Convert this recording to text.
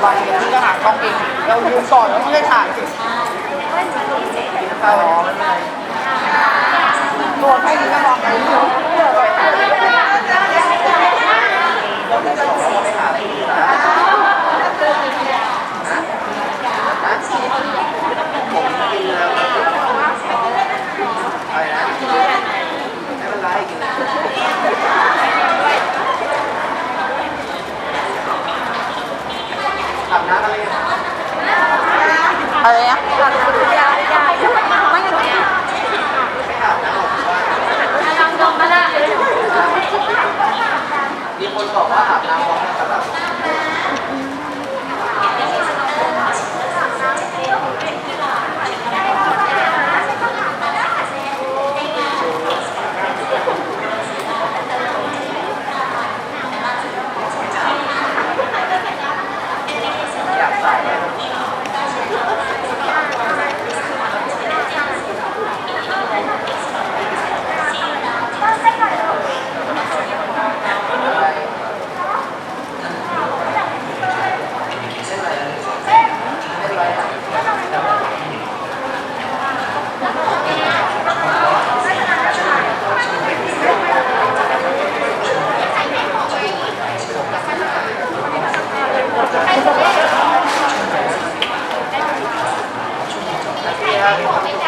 ทุกคนบางทีก็หากล้องเองเรายืนก่อนแล้วไม่ได้ถ่ายสิกินข้าวอ๋อไม่เป็นไรตัวให้ดีก็มองไปเรื่อย ผมกินแล้วไปนะไม่เป็นไรกินเลยอาบน้ำอะไรกัน อะไรนะไม่อาบน้ำหรอกว่ามีคนบอกว่าอาบน้ำ ครับ